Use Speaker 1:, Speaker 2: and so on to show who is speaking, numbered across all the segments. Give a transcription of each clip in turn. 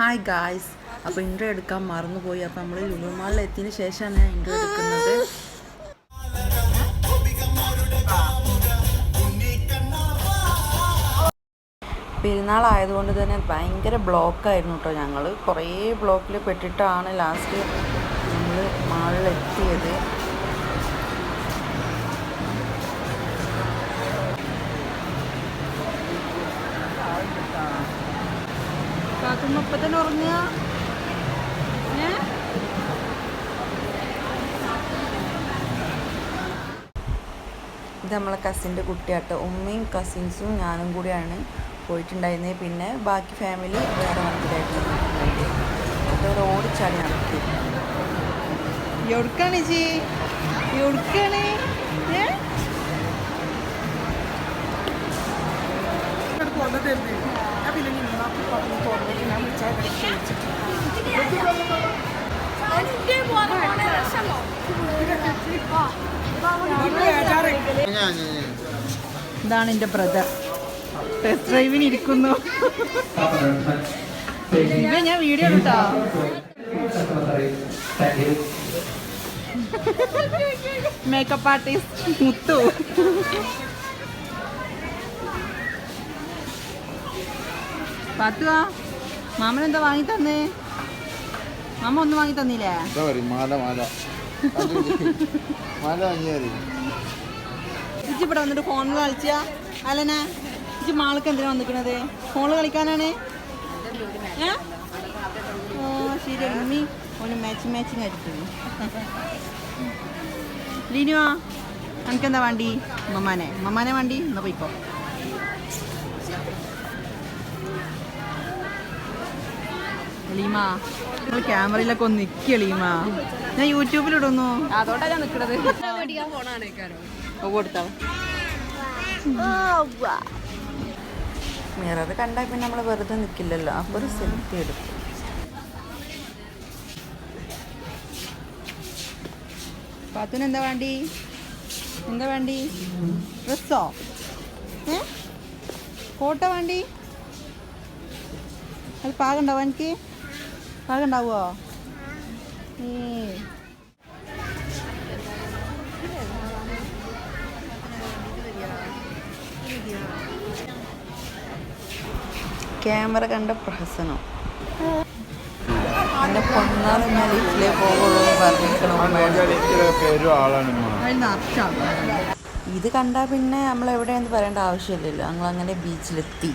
Speaker 1: Hi guys അപ്പോൾ intro എടുക്കാൻ മറന്നുപോയി. അപ്പോൾ നമ്മൾ ലുലുമാളിൽ എത്തിയതിന് ശേഷമാണ് ഞാൻ ഇൻട്രോ എടുക്കുന്നത്. പെരുന്നാളായതുകൊണ്ട് തന്നെ ഭയങ്കര ബ്ലോക്കായിരുന്നു കേട്ടോ ഞങ്ങൾ കുറേ ബ്ലോക്കിൽ പെട്ടിട്ടാണ് ലാസ്റ്റ് നമ്മൾ മാളിലെത്തിയത്. കാത്തുമ്മ ഇപ്പൊ തന്നെ ഉറങ്ങുക ഇത് നമ്മളെ കസിന്റെ കുട്ടിയാട്ടോ. ഉമ്മയും കസിൻസും ഞാനും കൂടിയാണ് പോയിട്ടുണ്ടായിരുന്നത്. പിന്നെ ബാക്കി ഫാമിലി വേറെ വണ്ടിയിലായിരുന്നു അതോടെ ഓടിച്ചാടി നടത്തി. എവിടുക്കാണ് ചേ എവിടുക്കാണ് ഏ? ഇതാണ് എന്റെ ബ്രദർ ടെസ്റ്റ് ഡ്രൈവിന് ഇരിക്കുന്നു. ഇവ ഞാൻ വീഡിയോ എടുട്ടോ മേക്കപ്പ് ആർട്ടിസ്റ്റ് മുത്തു. പത്തുവാ മാമൻ എന്താ വാങ്ങി തന്നേ? മാമ ഒന്നും വാങ്ങി തന്നില്ലേ?
Speaker 2: മാല മാല. മാല മതി
Speaker 1: ഇവിടെ വന്നിട്ട് ഫോണിൽ കളിച്ചാ? അല്ലന ഇജ്ജി മാൾക്ക് എന്തിനാ വന്നിക്കണത്? ഫോണിൽ കളിക്കാനാണ്? ഓ ശരി അമ്മി ഓന് മാച്ചിങ് മാച്ചിങ് ആയിരിക്കുന്നു ലീനുവാ എനിക്കെന്താ വണ്ടി? മമ്മാനെ മമ്മാനെ വണ്ടി? എന്നാ പോയിക്കോ. ലീമ. നിങ്ങൾ ക്യാമറയിലൊക്കെ ഒന്ന് നിൽക്കുക ലീമ. ഞാൻ യൂട്യൂബിലിടുന്നു
Speaker 3: അതോട്ടാ ഞാൻ പോണാണ്
Speaker 1: കൊടുത്താ. മിറർ കണ്ടാൽ പിന്നെ നമ്മൾ വെറുതെ നിൽക്കില്ലല്ലോ അപ്പോൾ ഒരു സെൽഫി എടുക്കും. പാത്തുന് എന്താ വേണ്ടി? എന്താ വേണ്ടി? ഡ്രസ്സോ ഏ? കോട്ട വേണ്ടി? അത് പാകണ്ടോ എനിക്ക് പാകണ്ടാവോ? ഏ ക്യാമറ കണ്ട പ്രഹസനം? എന്നെ ഞാൻ പോകുള്ളൂ പറഞ്ഞിരിക്കണം ഇത് കണ്ടാൽ പിന്നെ നമ്മൾ എവിടെയെന്ന് പറയേണ്ട ആവശ്യമില്ലല്ലോ. ഞങ്ങൾ അങ്ങനെ ബീച്ചിലെത്തി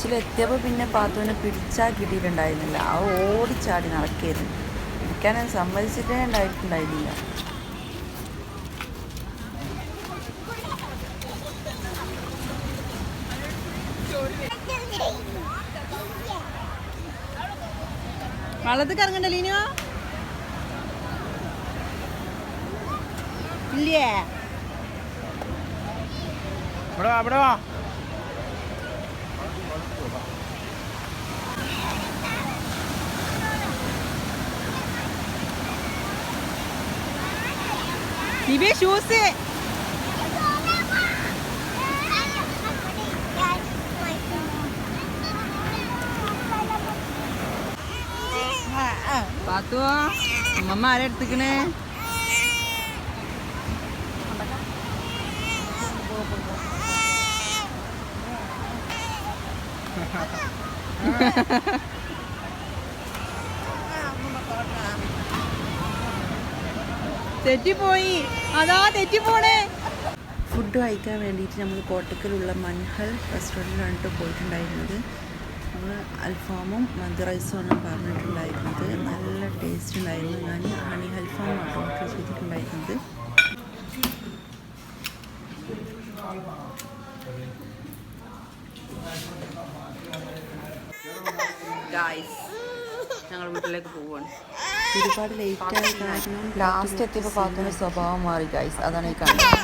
Speaker 1: ബീച്ചിലെത്തിയപ്പോൾ പിന്നെ പാത്തുവിനെ പിടിച്ചാൽ കിട്ടിയിട്ടുണ്ടായിരുന്നില്ല. ആ ഓടിച്ചാടി നടക്കായിരുന്നു പിടിക്കാനും സമ്മതിച്ചിട്ടേ ഉണ്ടായിട്ടുണ്ടായിരുന്നില്ല. വള്ളത്തിൽ കറങ്ങണ്ട ലീനോ? ഇല്ലേ?
Speaker 2: ഇവിടെ വാ, ഇവിടെ വാ.
Speaker 1: 255세! பாத்து நம்ம அம்மா அரை எடுத்துக்கினேன் തെറ്റിപ്പോയി. അതാ തെറ്റിപ്പോണേ. ഫുഡ് കഴിക്കാൻ വേണ്ടിയിട്ട് നമ്മൾ കോട്ടക്കലുള്ള മൻഹൽ റെസ്റ്റോറന്റിലാണ് കേട്ടോ പോയിട്ടുണ്ടായിരുന്നത്. നമ്മൾ അൽഫാമും മന്തി റൈസുമാണ് പറഞ്ഞിട്ടുണ്ടായിരുന്നത്. നല്ല ടേസ്റ്റ് ഉണ്ടായിരുന്നു. ഞാൻ ഹണി അൽഫാമാണ് ഗായ്സ് ഞങ്ങൾ വീട്ടിലേക്ക് പോവുകയാണ് ഒരുപാട് ലേറ്റ് ആയിട്ട് കാരണം ലാസ്റ്റ് എത്തിയപ്പോൾ പാത്തുവിന്റെ സ്വഭാവം മാറി ഗൈസ് അതാണ് ഈ കാണുന്നത്